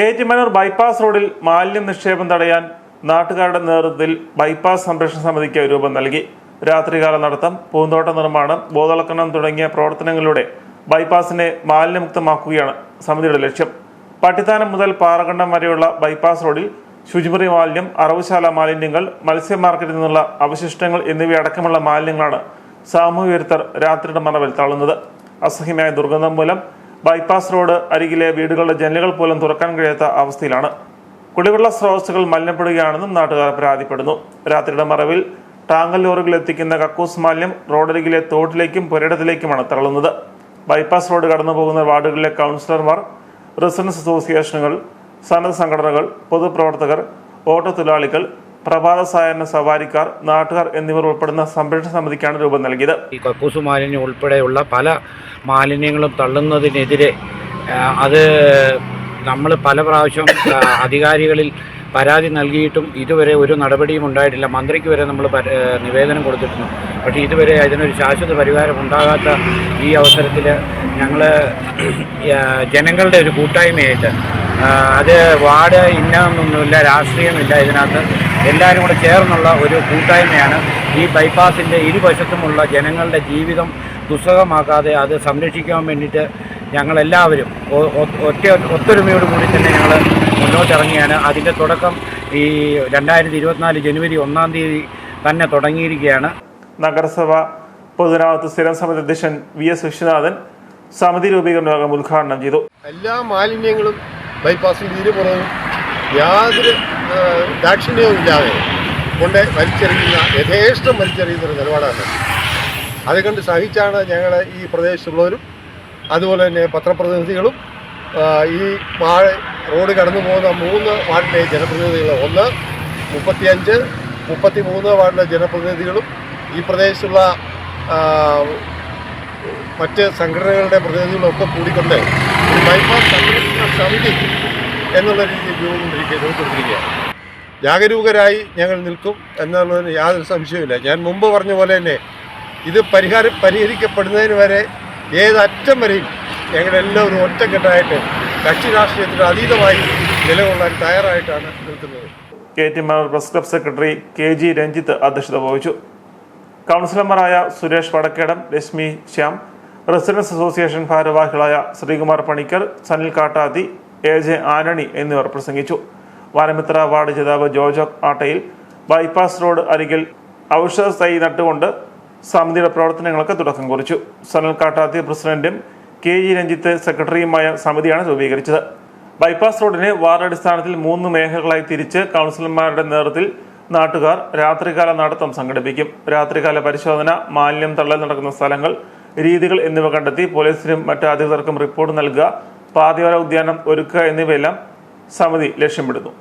Ettumanoor bypass റോഡിൽ മാലിന്യ നിക്ഷേപം തടയാൻ നാട്ടുകാരുടെ നേതൃത്വത്തിൽ ബൈപ്പാസ് സംരക്ഷണ സമിതിക്ക് രൂപം നൽകി. രാത്രികാല നടത്തം പൂന്തോട്ട നിർമ്മാണം ബോധവൽക്കരണം തുടങ്ങിയ പ്രവർത്തനങ്ങളിലൂടെ ബൈപ്പാസിനെ മാലിന്യമുക്തമാക്കുകയാണ് സമിതിയുടെ ലക്ഷ്യം. പട്ടിത്താനം മുതൽ പാറകണ്ടം വരെയുള്ള ബൈപ്പാസ് റോഡിൽ ശുചിമുറി മാലിന്യം അറവുശാല മാലിന്യങ്ങൾ മത്സ്യ മാർക്കറ്റിൽ നിന്നുള്ള അവശിഷ്ടങ്ങൾ എന്നിവയടക്കമുള്ള മാലിന്യങ്ങളാണ് സാമൂഹ്യ വിരുദ്ധർ രാത്രിയുടെ മറവിൽ തള്ളുന്നത്. അസഹ്യമായ ദുർഗന്ധം മൂലം ബൈപ്പാസ് റോഡ് അരികിലെ വീടുകളുടെ ജനലുകൾ പോലും തുറക്കാൻ കഴിയാത്ത അവസ്ഥയിലാണ്. കുടിവെള്ള സ്രോതസ്സുകൾ മലിനപ്പെടുകയാണെന്നും നാട്ടുകാർ പരാതിപ്പെടുന്നു. രാത്രിയുടെ മറവിൽ ടാങ്കൽ ലോറികൾ എത്തിക്കുന്ന കക്കൂസ് മാലിന്യം റോഡരികിലെ തോട്ടിലേക്കും പുരയിടത്തിലേക്കുമാണ് തള്ളുന്നത്. ബൈപ്പാസ് റോഡ് കടന്നു പോകുന്ന വാർഡുകളിലെ കൗൺസിലർമാർ റെസിഡൻസ് അസോസിയേഷനുകൾ സന്നദ്ധ സംഘടനകൾ പൊതുപ്രവർത്തകർ ഓട്ടോ തൊഴിലാളികൾ പ്രഭാത സായാഹ്ന സവാരിക്കാർ നാട്ടുകാർ എന്നിവർ ഉൾപ്പെടുന്ന സംരക്ഷണ സമിതിക്കാണ് രൂപം നൽകിയത്. കക്കൂസ് മാലിന്യം ഉൾപ്പെടെയുള്ള പല മാലിന്യങ്ങളും തള്ളുന്നതിനെതിരെ അത് നമ്മൾ പല പ്രാവശ്യം അധികാരികളിൽ പരാതി നൽകിയിട്ടും ഇതുവരെ ഒരു നടപടിയും ഉണ്ടായിട്ടില്ല. മന്ത്രിക്ക് വരെ നമ്മൾ നിവേദനം കൊടുത്തിട്ടുണ്ട് പക്ഷേ ഇതുവരെ അതിനൊരു ശാശ്വത പരിഹാരം ഉണ്ടാകാത്ത ഈ അവസരത്തിൽ ഞങ്ങൾ ജനങ്ങളുടെ ഒരു കൂട്ടായ്മയായിട്ട് അത് വാർഡ് ഇന്നൊന്നുമില്ല രാഷ്ട്രീയമില്ല ഇതിനകത്ത്. എല്ലാവരും കൂടെ ചേർന്നുള്ള ഒരു കൂട്ടായ്മയാണ് ഈ ബൈപ്പാസിന്റെ ഇരുവശത്തുമുള്ള ജനങ്ങളുടെ ജീവിതം ദുസ്സഹമാക്കാതെ അത് സംരക്ഷിക്കാൻ വേണ്ടിയിട്ട് ഞങ്ങളെല്ലാവരും ഒറ്റ ഒത്തൊരുമയോട് കൂടി തന്നെ ഞങ്ങൾ മുന്നോട്ടിറങ്ങിയാണ്. അതിന്റെ തുടക്കം ഈ രണ്ടായിരത്തി ഇരുപത്തിനാല് ജനുവരി ഒന്നാം തീയതി തന്നെ തുടങ്ങിയിരിക്കുകയാണ്. നഗരസഭ പൊതുജനാമത്ത് സ്ഥിരം സമിതി അധ്യക്ഷൻ വി എസ് വിശ്വനാഥൻ സമിതി രൂപീകരണ യോഗം ഉദ്ഘാടനം ചെയ്തു. എല്ലാ മാലിന്യങ്ങളും ബൈപ്പാസിന്റെ ഇരുപുറവും യാതൊരു ആ, ദാക്ഷിണ്യവും ഇല്ലാതെ കൊണ്ട് വലിച്ചെറിയുന്ന യഥേഷ്ടം വലിച്ചെറിയുന്ന ഒരു നിലപാടാണ്. അത് കണ്ട് സഹിച്ചാണ് ഞങ്ങൾ ഈ പ്രദേശത്തുള്ളവരും അതുപോലെ തന്നെ പത്രപ്രതിനിധികളും ഈ വാഴ റോഡ് കടന്നു പോകുന്ന മൂന്ന് വാർഡിലെ ജനപ്രതിനിധികൾ ഒന്ന് മുപ്പത്തിയഞ്ച് മുപ്പത്തി മൂന്ന് വാർഡിലെ ജനപ്രതിനിധികളും ഈ പ്രദേശത്തുള്ള മറ്റ് സംഘടനകളുടെ പ്രതിനിധികളൊക്കെ കൂടിക്കൊണ്ട് ഒരു ബൈപ്പാസ് സംരക്ഷണ സമിതി എന്നുള്ള രീതിയിൽ രൂപകൊണ്ടിരിക്കുക രൂപപ്പെടുത്തിരിക്കുകയാണ് ജാഗരൂകരായി ഞങ്ങൾ നിൽക്കും എന്നുള്ളതിന് യാതൊരു സംശയവുമില്ല. ഞാൻ മുമ്പ് പറഞ്ഞ പോലെ തന്നെ ഇത് പരിഹാര പരിഹരിക്കപ്പെടുന്നതിന് വരെ ഏതറ്റം വരെയും ഞങ്ങളെല്ലാവരും ഒറ്റക്കെട്ടായിട്ട് കക്ഷി രാഷ്ട്രീയത്തിന് അതീതമായി നിലകൊള്ളാൻ തയ്യാറായിട്ടാണ് നിൽക്കുന്നത്. K T Mar press club secretary K G Ranjith അധ്യക്ഷത വഹിച്ചു. കൗൺസിലർമാരായ സുരേഷ് വടക്കേടം രശ്മി ശ്യാം റെസിഡൻസ് അസോസിയേഷൻ ഭാരവാഹികളായ ശ്രീകുമാർ പണിക്കർ സനിൽ കാട്ടാതി എ ജെ ആനണി എന്നിവർ പ്രസംഗിച്ചു. വാനമിത്ര വാർഡ് ജേതാവ് ജോജോ ആട്ടയിൽ ബൈപ്പാസ് റോഡ് അരികിൽ ഔഷധ തൈ നട്ടുകൊണ്ട് സമിതിയുടെ പ്രവർത്തനങ്ങൾക്ക് തുടക്കം കുറിച്ചു. സനൽ കാട്ടാത്തി പ്രസിഡന്റും കെ ജി രഞ്ജിത്ത് സെക്രട്ടറിയുമായ സമിതിയാണ് രൂപീകരിച്ചത്. ബൈപ്പാസ് റോഡിനെ വാർഡടിസ്ഥാനത്തിൽ മൂന്ന് മേഖലകളായി തിരിച്ച് കൗൺസിലർമാരുടെ നേതൃത്വത്തിൽ നാട്ടുകാർ രാത്രികാല നടത്തം സംഘടിപ്പിക്കും. രാത്രികാല പരിശോധന മാലിന്യം തള്ളൽ നടക്കുന്ന സ്ഥലങ്ങൾ രീതികൾ എന്നിവ കണ്ടെത്തി പോലീസിനും മറ്റ് അധികൃതർക്കും റിപ്പോർട്ട് നൽകുക പാതിവര ഉദ്യാനം ഒരുക്കുക എന്നിവയെല്ലാം സമിതി ലക്ഷ്യമിടുന്നു.